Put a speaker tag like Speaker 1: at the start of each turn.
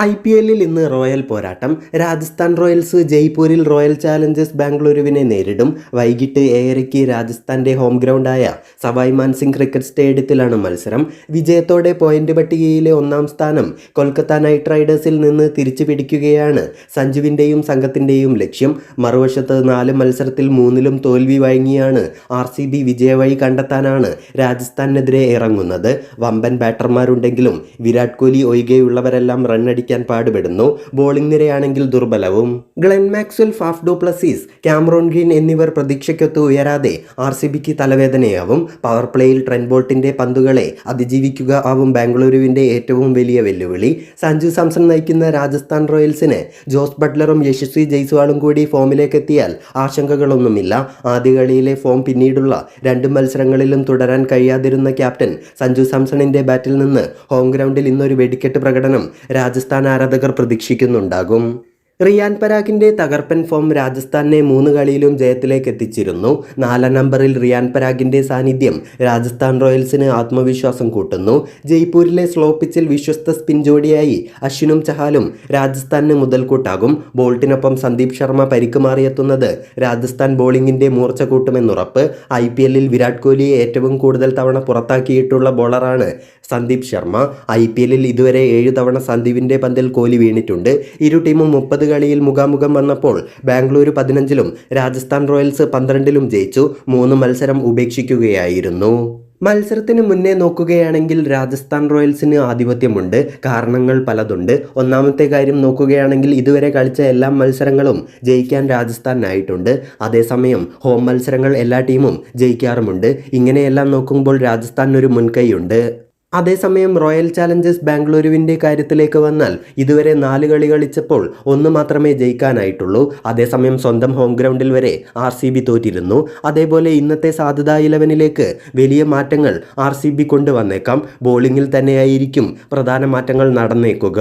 Speaker 1: I P എല്ലിൽ ഇന്ന് royal പോരാട്ടം. രാജസ്ഥാൻ റോയൽസ് ജയ്പൂരിൽ റോയൽ ചാലഞ്ചേഴ്സ് ബാംഗ്ലൂരുവിനെ നേരിടും. വൈകിട്ട് ഏഴരയ്ക്ക് രാജസ്ഥാന്റെ ഹോം ഗ്രൗണ്ടായ സവായ് മാൻസിംഗ് ക്രിക്കറ്റ് സ്റ്റേഡിയത്തിലാണ് മത്സരം. വിജയത്തോടെ പോയിന്റ് പട്ടികയിലെ ഒന്നാം സ്ഥാനം കൊൽക്കത്ത നൈറ്റ് റൈഡേഴ്സിൽ നിന്ന് തിരിച്ചു പിടിക്കുകയാണ് സഞ്ജുവിന്റെയും സംഘത്തിന്റെയും ലക്ഷ്യം. മറുവശത്ത് നാല് മത്സരത്തിൽ മൂന്നിലും തോൽവി വഴങ്ങിയാണ് ആർ സി ബി വിജയവഴി കണ്ടെത്താനാണ് രാജസ്ഥാനെതിരെ ഇറങ്ങുന്നത്. വമ്പൻ ബാറ്റർമാരുണ്ടെങ്കിലും വിരാട് കോഹ്ലി ഒഴികെയുള്ളവരെല്ലാം റണ്ണടിക്കാൻ പാടുപെടുന്നു. ബോളിംഗ് നിരയാണെങ്കിൽ ദുർബലവും. Glenn Maxwell Faf du Plessis Cameron Green എന്നിവർ പ്രതീക്ഷയ്ക്കൊത്ത് ഉയരാതെ ആർ സി ബിക്ക് തലവേദനയാവും. പവർ പ്ലേയിൽ ട്രെൻഡ് ബോൾട്ടിന്റെ പന്തുകളെ അതിജീവിക്കുക ആവും ബാംഗ്ലൂരുവിന്റെ ഏറ്റവും വലിയ വെല്ലുവിളി. സഞ്ജു സാംസൺ നയിക്കുന്ന രാജസ്ഥാൻ റോയൽസിന് ജോസ് ബട്ട്ലറും യശസ്വി ജയ്സ്വാളും കൂടി ഫോമിലേക്ക് എത്തിയാൽ ആശങ്കകളൊന്നുമില്ല. ആദ്യ കളിയിലെ ഫോം പിന്നീടുള്ള രണ്ട് മത്സരങ്ങളിലും തുടരാൻ കഴിയാതിരുന്ന ക്യാപ്റ്റൻ സഞ്ജു സാംസണിന്റെ ബാറ്റിൽ നിന്ന് ഹോം ഗ്രൗണ്ടിൽ ഇന്നൊരു വെടിക്കെട്ട് പ്രകടനം രാജസ്ഥാൻ ആരാധകർ പ്രതീക്ഷിക്കുന്നുണ്ടാകും. റിയാൻ പരാഗിന്റെ തകർപ്പൻ ഫോം രാജസ്ഥാനെ മൂന്ന് കളിയിലും ജയത്തിലേക്ക് എത്തിച്ചിരുന്നു. നാലാം നമ്പറിൽ റിയാൻ പരാഗിന്റെ സാന്നിധ്യം രാജസ്ഥാൻ റോയൽസിന് ആത്മവിശ്വാസം കൂട്ടുന്നു. ജയ്പൂരിലെ സ്ലോ പിച്ചിൽ വിശ്വസ്ത സ്പിൻ ജോഡിയായി അശ്വിനും ചഹാലും രാജസ്ഥാനിന് മുതൽക്കൂട്ടാകും. ബോൾട്ടിനൊപ്പം സന്ദീപ് ശർമ്മ പരിക്ക് മാറിയെത്തുന്നത് രാജസ്ഥാൻ ബോളിംഗിന്റെ മൂർച്ച കൂട്ടുമെന്നുറപ്പ്. ഐ പി എല്ലിൽ വിരാട് കോഹ്ലിയെ ഏറ്റവും കൂടുതൽ തവണ പുറത്താക്കിയിട്ടുള്ള ബോളറാണ് സന്ദീപ് ശർമ്മ. ഐ പി എല്ലിൽ ഇതുവരെ ഏഴ് തവണ സന്ദീപിന്റെ പന്തിൽ കോഹ്ലി വീണിട്ടുണ്ട്. ഇരു ടീമും മുപ്പത് കളിയിൽ മുഖാമുഖം വന്നപ്പോൾ ബാംഗ്ലൂരു പതിനഞ്ചിലും രാജസ്ഥാൻ റോയൽസ് പന്ത്രണ്ടിലും ജയിച്ചു. മൂന്ന് മത്സരം ഉപേക്ഷിക്കുകയായിരുന്നു. മത്സരത്തിന് മുന്നേ നോക്കുകയാണെങ്കിൽ രാജസ്ഥാൻ റോയൽസിന് ആധിപത്യമുണ്ട്. കാരണങ്ങൾ പലതുണ്ട്. ഒന്നാമത്തെ കാര്യം നോക്കുകയാണെങ്കിൽ ഇതുവരെ കളിച്ച എല്ലാ മത്സരങ്ങളും ജയിക്കാൻ രാജസ്ഥാനായിട്ടുണ്ട് അതേസമയം ഹോം മത്സരങ്ങൾ എല്ലാ ടീമും ജയിക്കാറുമുണ്ട്. ഇങ്ങനെയെല്ലാം നോക്കുമ്പോൾ രാജസ്ഥാനൊരു മുൻകൈയുണ്ട്. അതേസമയം റോയൽ ചാലഞ്ചേഴ്സ് ബാംഗ്ലൂരുവിന്റെ കാര്യത്തിലേക്ക് വന്നാൽ ഇതുവരെ നാല് കളി കളിച്ചപ്പോൾ ഒന്ന് മാത്രമേ ജയിക്കാനായിട്ടുള്ളൂ. അതേസമയം സ്വന്തം ഹോം ഗ്രൗണ്ടിൽ വരെ ആർ സി ബി തോറ്റിരുന്നു. അതേപോലെ ഇന്നത്തെ സാധ്യതാ ഇലവനിലേക്ക് വലിയ മാറ്റങ്ങൾ ആർ സി ബി കൊണ്ടുവന്നേക്കാം. ബോളിങ്ങിൽ തന്നെയായിരിക്കും പ്രധാന മാറ്റങ്ങൾ നടന്നേക്കുക.